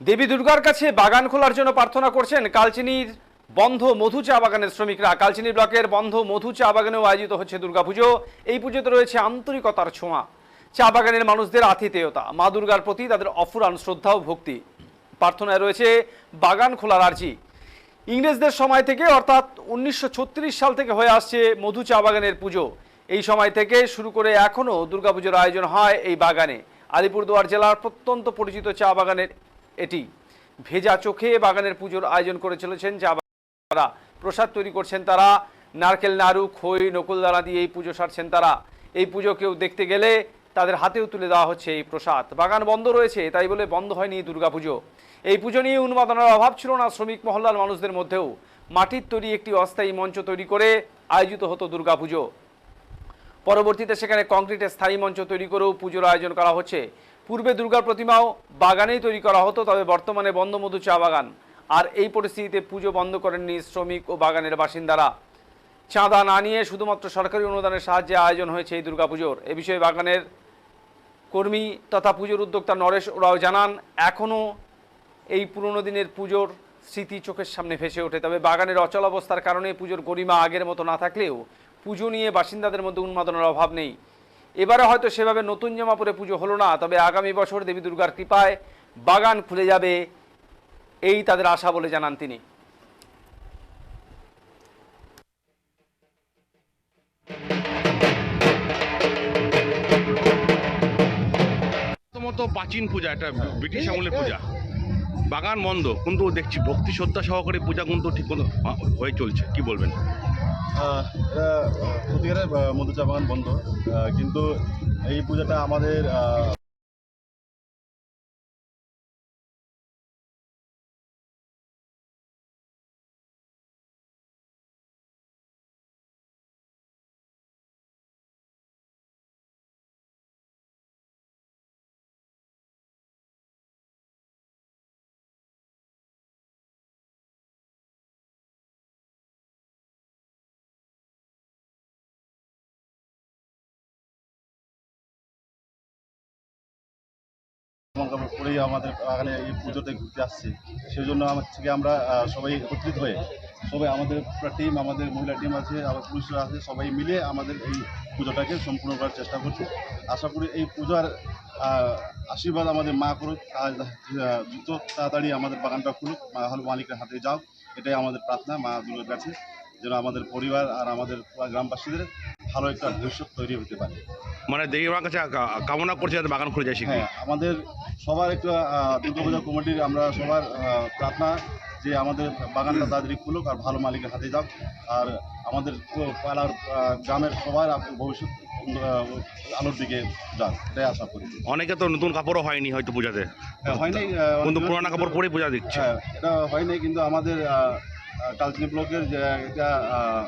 দেবী দুর্গার কাছে বাগান খোলার জন্য প্রার্থনা করছেন কালচিনির বন্ধ মধু চা বাগানের শ্রমিকরা। কালচিনি ব্লকের বন্ধ মধু চা বাগানেও আয়োজিত হচ্ছে দুর্গাপুজো। এই পুজোতে রয়েছে আন্তরিকতার ছোঁয়া। চা বাগানের মানুষদের আতিথেয়তা, মা দুর্গার প্রতি তাদের অফুরান শ্রদ্ধা ও ভক্তি। প্রার্থনায় রয়েছে বাগান খোলার আর্জি। ইংরেজদের সময় থেকে, অর্থাৎ উনিশশো ছত্রিশ সাল থেকে হয়ে আসছে মধু চা বাগানের পুজো। এই সময় থেকে শুরু করে এখনও দুর্গাপুজোর আয়োজন হয় এই বাগানে। আলিপুরদুয়ার জেলার প্রত্যন্ত পরিচিত চা বাগানের এটি। ভেজা চোখে বাগানের পুজোর আয়োজন করে চলেছেন বাগানেরা প্রসাদ তৈরি করছেন তারা। নারকেল, নাড়ু, খই নকুলদানা দিয়ে এই পুজো সারছেন তারা। এই পুজো কেউ দেখতে গেলে তাদের হাতেও তুলে দেওয়া হচ্ছে এই প্রসাদ। বাগান বন্ধ রয়েছে, তাই বলে বন্ধ হয়নি দুর্গাপুজো। এই পুজো নিয়ে উন্মাদনার অভাব ছিল না শ্রমিক মহল্লার মানুষদের মধ্যেও। মাটির তৈরি একটি অস্থায়ী মঞ্চ তৈরি করে আয়োজিত হতো দুর্গাপুজো। পরবর্তীতে সেখানে কংক্রিটের স্থায়ী মঞ্চ তৈরি করেও পুজোর আয়োজন করা হচ্ছে। পূর্বে দুর্গার প্রতিমাও বাগানেই তৈরি করা হতো, তবে বর্তমানে বন্ধ মধু চা বাগান। আর এই পরিস্থিতিতে পুজো বন্ধ করেননি শ্রমিক ও বাগানের বাসিন্দারা। চাঁদা না নিয়ে শুধুমাত্র সরকারি অনুদানের সাহায্যে আয়োজন হয়েছে এই দুর্গাপুজোর। এ বিষয়ে বাগানের কর্মী তথা পুজোর উদ্যোক্তা নরেশ ওরাও জানান, এখনও এই পুরনো দিনের পুজোর স্মৃতি চোখের সামনে ভেসে ওঠে। তবে বাগানের অচল অবস্থার কারণে পুজোর গরিমা আগের মতো না থাকলেও পুজো নিয়ে বাসিন্দাদের মধ্যে উন্মাদনার অভাব নেই। এবারে হয়তো সেভাবে নতুন জামা পরে পুজো হলো না, তবে আগামী বছর দেবী দুর্গার কৃপায় বাগান খুলে যাবে এই তাদের আশা বলে জানান তিনি। প্রথমত প্রাচীন পূজা এটা ব্রিটিশ আমলের পূজা। বাগান বন্ধ, কিন্তু দেখছি ভক্তি শ্রদ্ধা সহকারে পূজা কিন্তু ঠিক হয়ে চলছে, কি বলবেন? এটা সত্যিকারের মধুচা বাগান বন্ধ। কিন্তু এই পূজাটা আমাদের পরেই আমাদের বাগানে এই পুজোতে ঘুরতে আসছে সেই জন্য আমার থেকে আমরা সবাই একত্রিত হয়ে, সবাই আমাদের টিম আমাদের মহিলা টিম আছে, আবার পুরুষরা আছে, সবাই মিলে আমাদের এই পুজোটাকে সম্পূর্ণ করার চেষ্টা করছি। আশা করি এই পূজার আশীর্বাদ আমাদের মা করুক দ্রুত তাড়াতাড়ি আমাদের বাগানটা খুলুক, মা হল মালিকের হাতে যাও, এটাই আমাদের প্রার্থনা, মা দুর্গার কাছে, যেন আমাদের পরিবার আর আমাদের গ্রামবাসীদের ভালো একটা ভবিষ্যৎ তৈরি হতে পারে। মানে দেবী মার কাছে কামনা করছে যাতে বাগান খুলে যায় শীঘ্রই হ্যাঁ আমাদের সবার একটা দুর্গা পূজা কমিটির আমরা সবার প্রার্থনা যে আমাদের বাগানটা তাড়াতাড়ি খুলুক আর ভালো মালিকের হাতে যাক। আর আমাদের পাড়ার গ্রামের সবার ভবিষ্যৎ আলোর দিকে যাক এটাই আশা করি। অনেকে তো নতুন কাপড়ও হয়নি হয়তো পূজাতে। হ্যাঁ, হয়নি আহ, কিন্তু পুরানা কাপড় পরে পূজা দিচ্ছে হ্যাঁ এটা হয়নি কিন্তু আমাদের কালচিনি ব্লকের যে একটা যে-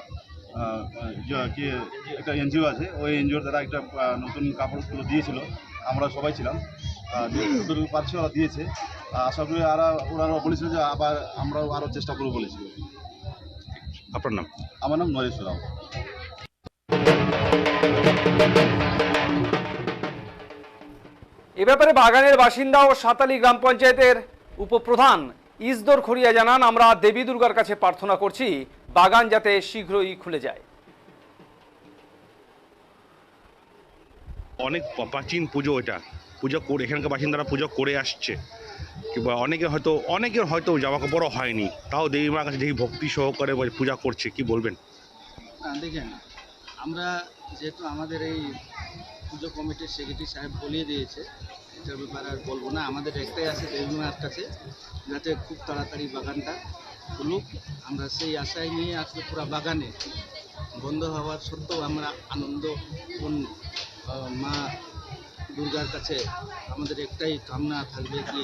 কি একটা এনজিও আছে ওই এনজিওর দ্বারা একটা নতুন কাপড়গুলো দিয়েছিল। আমরা সবাই ছিলাম। যতটুকু পারছে ওরা দিয়েছে। আশা করি আর ওরা বলেছিল যে আবার আমরাও আরও চেষ্টা করব বলেছিল। আপনার নাম? আমার নাম নরেশ রাও। এ ব্যাপারে বাগানের বাসিন্দা ও সাতালি গ্রাম পঞ্চায়েতের উপপ্রধান ইসদর খড়িয়া জানান আমরা দেবী দুর্গার কাছে প্রার্থনা করছি। বাগান যাতে শীঘ্রই খুলে যায়। অনেক প্রাচীন পুজো এটা। পুজো করে এখানকার বাসিন্দারা পুজো করে আসছে। কিংবা অনেকে হয়তো অনেকের হয়তো জামা কাপড়ও হয়নি। তাও দেবী মার কাছে দেখি ভক্তি সহকারে পূজা করছে কি বলবেন? হ্যাঁ দেখেন আমরা যেহেতু আমাদের এই পুজো কমিটির সেক্রেটারি সাহেব বলিয়ে দিয়েছে এটার ব্যাপারে আর বলব না। আমাদের একটাই আছে দেবী মার কাছে যাতে খুব তাড়াতাড়ি বাগানটা খুলুক আমরা সেই আশায় নিয়ে আসলে পুরো বাগানে বন্ধ হওয়ার সত্ত্বেও আমরা আনন্দ কোন মা দুর্গার কাছে আমাদের একটাই কামনা থাকবে কি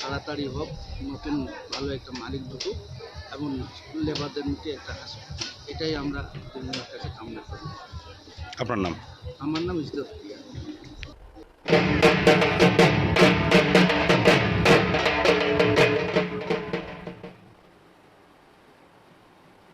তাড়াতাড়ি হোক নতুন ভালো একটা মালিক ঢুকুক এবং লেবারদের মুখে একটা হাসি এটাই আমরা দেবীমার কাছে কামনা করি। আপনার নাম? আমার নাম প্রিয়া